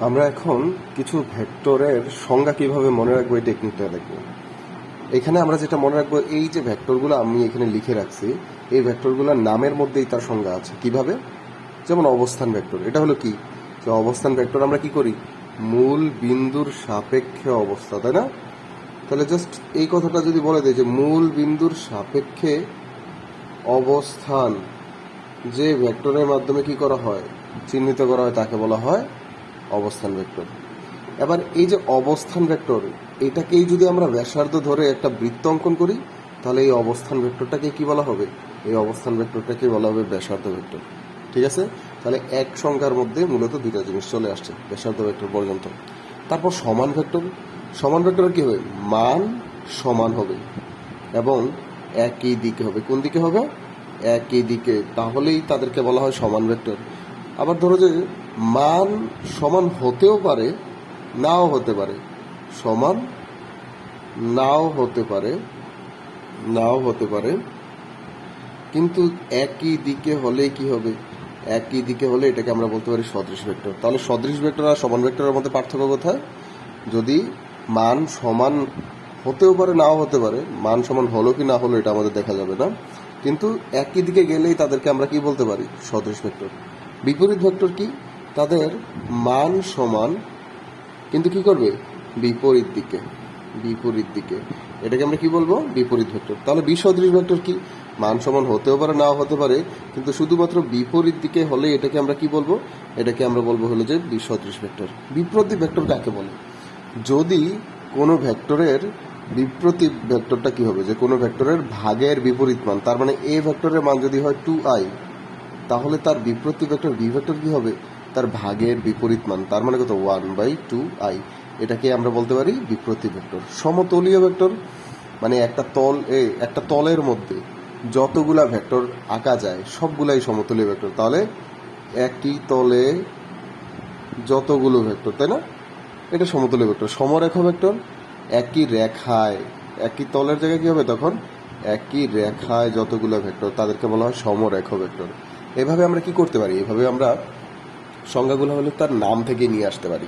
আমরা এখন কিছু ভেক্টরের সংজ্ঞা কীভাবে মনে রাখব এই টেকনিকটা দেখব। এখানে আমরা যেটা মনে রাখব, এই যে ভেক্টরগুলো আমি এখানে লিখে রাখছি, এই ভেক্টরগুলোর নামের মধ্যেই তার সংজ্ঞা আছে। কীভাবে? যেমন অবস্থান ভেক্টর। এটা হলো কি? যে অবস্থান ভেক্টর আমরা কি করি? মূল বিন্দুর সাপেক্ষে অবস্থা, তাই না? তাহলে জাস্ট এই কথাটা যদি বলে দেয় যে মূল বিন্দুর সাপেক্ষে অবস্থান যে ভেক্টরের মাধ্যমে কি করা হয়? চিহ্নিত করা হয়, তাকে বলা হয় অবস্থান ভেক্টর এবার এই যে অবস্থান ভেক্টর এটাকেই যদি আমরা ব্যাসার্ধ ধরে একটা বৃত্ত অঙ্কন করি, তাহলে এই অবস্থান ভেক্টরটাকে কি বলা হবে? এই অবস্থান ভেক্টরটাকে বলা হবে ব্যাসার্ধ ভেক্টর ঠিক আছে? তাহলে এক সংখ্যার মধ্যে মূলত দুইটা জিনিস চলে আসছে, ব্যাসার্ধ ভেক্টর পর্যন্ত। তারপর সমান ভেক্টর সমান ভেক্টর কি হবে? মান সমান হবে। এবং একই দিকে হবে। কোন দিকে হবে? একই দিকে। তাহলেই তাদেরকে বলা হয় সমান ভেক্টর আবার ধরো যে মান সমান হতেও পারে, নাও হতে পারে। সমান নাও হতে পারে, নাও হতে পারে। কিন্তু একই দিকে হলে কি হবে? একই দিকে হলে এটাকে আমরা বলতে পারি সদৃশ ভেক্টর। তাহলে সদৃশ ভেক্টর আর সমান ভেক্টরের মধ্যে পার্থক্য কোথায়? যদি মান সমান হতেও পারে, নাও হতে পারে, মান সমান হলো কি না হলো এটা আমাদের দেখা যাবে না। কিন্তু একই দিকে গেলেই তাদেরকে আমরা কি বলতে পারি? সদৃশ ভেক্টর। বিপরীত ভেক্টর কি? তাদের মান সমান, কিন্তু কি করবে? বিপরীত দিকে বিপরীত দিকে। এটাকে আমরা কি বলব? বিপরীত ভেক্টর। তাহলে বিসদৃশ ভেক্টর কি? মান সমান হতেও পারে, নাও হতে পারে, কিন্তু শুধুমাত্র বিপরীত দিকে হলে এটাকে আমরা কি বলব? এটাকে আমরা বলব হলো যে বিসদৃশ ভেক্টর। বিপ্রতীপ ভেক্টর কাকে বলে? যদি কোনো ভেক্টরের বিপ্রতীপ ভেক্টরটা কি হবে? যে কোনো ভেক্টরের ভাগের বিপরীত মান, তার মানে এ ভেক্টরের মান যদি হয় টু আই তাহলে তার বিপ্রতীপ ভেক্টর বি ভেক্টর কি হবে? তার ভাগের বিপরীত মান। তার মানে কত? ওয়ান বাই টু আই এটাকে আমরা বলতে পারি বিপ্রতীপ ভেক্টর। সমতলীয় ভেক্টর মানে একটা তল, এ, একটা তলের মধ্যে যতগুলা ভেক্টর আঁকা যায়, সবগুলাই সমতলীয় ভেক্টর। তাহলে একই তলে যতগুলো ভেক্টর, তাই না? এটা সমতলীয় ভেক্টর। সমরেখা ভেক্টর, একই রেখায়, একই তলের জায়গায় কি হবে তখন? একই রেখায় যতগুলো ভেক্টর, তাদেরকে বলা হয় সমরেখ ভেক্টর। এভাবে আমরা কি করতে পারি? এভাবে আমরা সংজ্ঞাগুলো হলে তার নাম থেকে নিয়ে আসতে পারি।